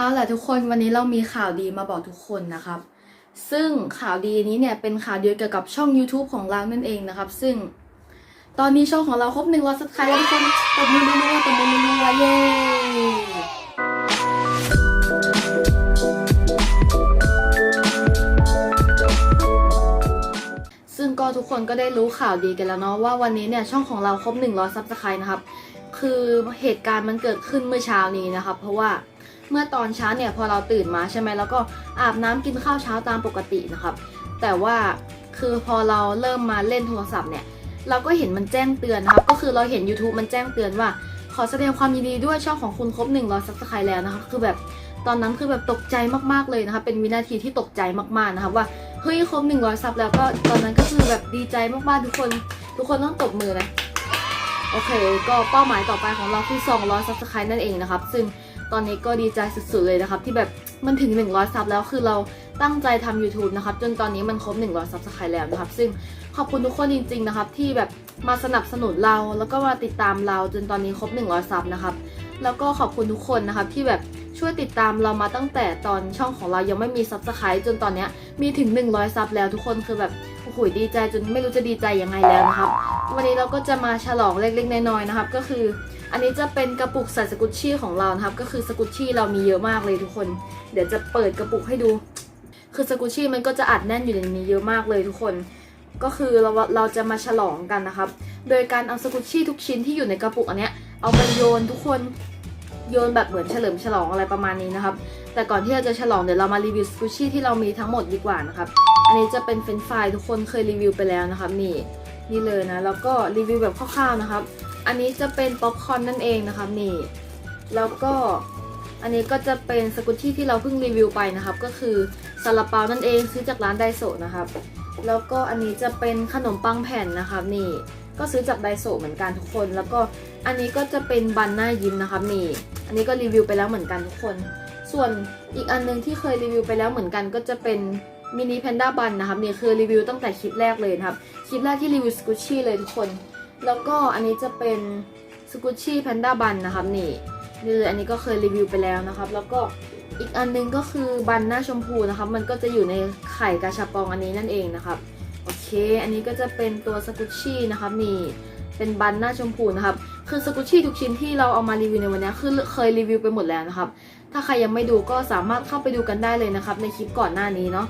เอาล่ะทุกคนวันนี้เรามีข่าวดีมาบอกทุกคนนะครับ ซึ่งข่าวดีนี้เนี่ยเป็นข่าวดีเกี่ยวกับช่อง YouTube ของเรานั่นเองนะครับ ซึ่งตอนนี้ช่องของเราครบหนึ่งร้อยซับสไครต์แล้วทุกคนตบมือรัวๆตบมือรัวๆเย้ซึ่งก็ทุกคนก็ได้รู้ข่าวดีกันแล้วเนาะว่าวันนี้เนี่ยช่องของเราครบ100ซับสไครต์นะครับ คือเหตุการณ์มันเกิดขึ้นเมื่อเช้านี้นะครับเพราะว่าเมื่อตอนเช้าเนี่ยพอเราตื่นมาใช่ไหมแล้วก็อาบน้ำกินข้าวเช้าตามปกตินะครับ แต่ว่าคือพอเราเริ่มมาเล่นโทรศัพท์เนี่ย เราก็เห็นมันแจ้งเตือนนะครับ ก็คือเราเห็น YouTube มันแจ้งเตือนว่า ขอแสดงความยินดีด้วยช่องของคุณครบ100ซับสไครต์แล้วนะคะคือแบบตอนนั้นคือแบบตกใจมากๆเลยนะคะเป็นวินาทีที่ตกใจมากๆนะคะว่าเฮ้ยครบ100ซับแล้วก็ตอนนั้นก็คือแบบดีใจมากๆทุกคน ทุกคนต้องตบมือนะ โอเค ก็เป้าหมายต่อไปของเราคือ 200ซับสไครต์นั่นเองนะครับ ซึ่งตอนนี้ก็ดีใจสุดๆเลยนะครับ ที่แบบมันถึง 100 ซับแล้วคือเราตั้งใจทำ YouTube นะครับ จนตอนนี้มันครบ 100 ซับสไครต์แล้วนะครับ ซึ่งขอบคุณทุกคนจริง ๆ นะครับ ที่แบบมาสนับสนุนเราแล้วก็มาติดตามเราจนตอนนี้ครบ 100 ซับนะครับ แล้วก็ขอบคุณทุกคนนะครับที่แบบช่วยติดตามเรามาตั้งแต่ตอนช่องของเรายังไม่มีซับสไครต์จนตอนนี้มีถึง 100 ซับแล้วทุกคนคือแบบโอ้โหดีใจจนไม่รู้จะดีใจยังไงแล้วนะครับวันนี้เราก็จะมาฉลองเล็กๆน้อยๆนะครับ ก็คือ อันนี้จะเป็นกระปุกใส่สกุชชี่ของเรานะครับ ก็คือสกุชชี่เรามีเยอะมากเลยทุกคน เดี๋ยวจะเปิดกระปุกให้ดู คือสกุชชี่มันก็จะอัดแน่นอยู่ในนี้เยอะมากเลยทุกคน ก็คือเราเราจะมาฉลองกันนะครับ โดยการเอาสกุชชี่ทุกชิ้นที่อยู่ในกระปุกอันเนี้ย เอาไปโยนทุกคนโยนแบบเหมือนเฉลิมฉลองอะไรประมาณนี้นะครับ แต่ก่อนที่เราจะฉลองเดี๋ยวเรามารีวิวสกุชชี่ที่เรามีทั้งหมดดีกว่านะครับ อันนี้จะเป็นเฟรนฟรายทุกคนเคยรีวิวไปแล้วนะครับนี่นี่เลยนะแล้วก็รีวิวแบบคร่าวๆนะครับ อันนี้จะเป็นป๊อปคอร์นนั่นเองนะครับนี่ แล้วก็อันนี้ก็จะเป็นสกุชชี่ที่เราเพิ่งรีวิวไปนะครับ ก็คือซาลาเปานั่นเองซื้อจากร้านไดโซนะครับ แล้วก็อันนี้จะเป็นขนมปังแผ่นนะครับนี่ ก็ซื้อจากไดโซเหมือนกันทุกคน แล้วก็อันนี้ก็จะเป็นบันหน้ายิ้มนะครับนี่อันนี้ก็รีวิวไปแล้วเหมือนกันทุกคน ส่วนอีกอันนึงที่เคยรีวิวไปแล้วเหมือนกันก็จะเป็นมินิแพนด้าบันนะครับนี่คือรีวิวตั้งแต่คลิปแรกเลยนะครับคลิปแรกที่รีวิวสกุชชี่เลยทุกคน แล้วก็อันนี้จะเป็นสกุชชี่แพนด้าบันนะครับนี่นี่เลยอันนี้ก็เคยรีวิวไปแล้วนะครับ แล้วก็อีกอันนึงก็คือบันหน้าชมพูนะครับ มันก็จะอยู่ในไข่กาชาปองอันนี้นั่นเองนะครับ อเคอันนี้ก็จะเป็นตัวสกุชชี่นะครับนี่เป็นบันหน้าชมพูนะครับ คือสกุชชี่ทุกชิ้นที่เราเอามารีวิวในวันนี้คือเคยรีวิวไปหมดแล้วนะครับ ถ้าใครยังไม่ดูก็สามารถเข้าไปดูกันได้เลยนะครับ ในคลิปก่อนหน้านี้เนาะ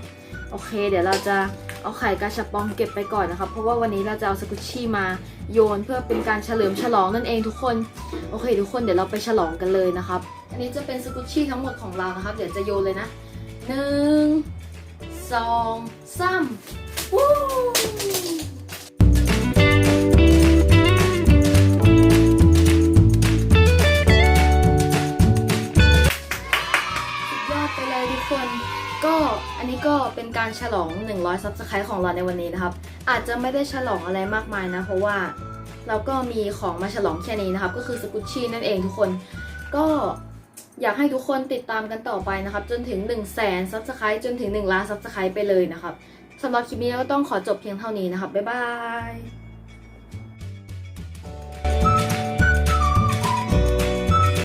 โอเค เดี๋ยวเราจะเอาไข่กาชาปองเก็บไปก่อนนะครับ เพราะว่าวันนี้เราจะเอาสกุชชี่มาโยนเพื่อเป็นการเฉลิมฉลองนั่นเองทุกคน โอเค ทุกคนเดี๋ยวเราไปฉลองกันเลยนะครับ อันนี้จะเป็นสกุชชี่ทั้งหมดของเรานะครับ เดี๋ยวจะโยนเลยนะหนึ่งสองสาม ยอดไปเลยทุกคน ก็อันนี้ก็เป็นการฉลอง 100 ซับสไครต์ของเราในวันนี้นะครับ อาจจะไม่ได้ฉลองอะไรมากมายนะ เพราะว่าเราก็มีของมาฉลองแค่นี้นะครับ ก็คือสกุชชี่นั่นเองทุกคน ก็อยากให้ทุกคนติดตามกันต่อไปนะครับ จนถึง 1 0 0 0 0แสนซับสไครต์จนถึง 1 ล้านซับสไครต์ไปเลยนะครับ สำหรับคลิปนี้ก็ต้องขอจบเพียงเท่านี้นะครับบ๊ายบาย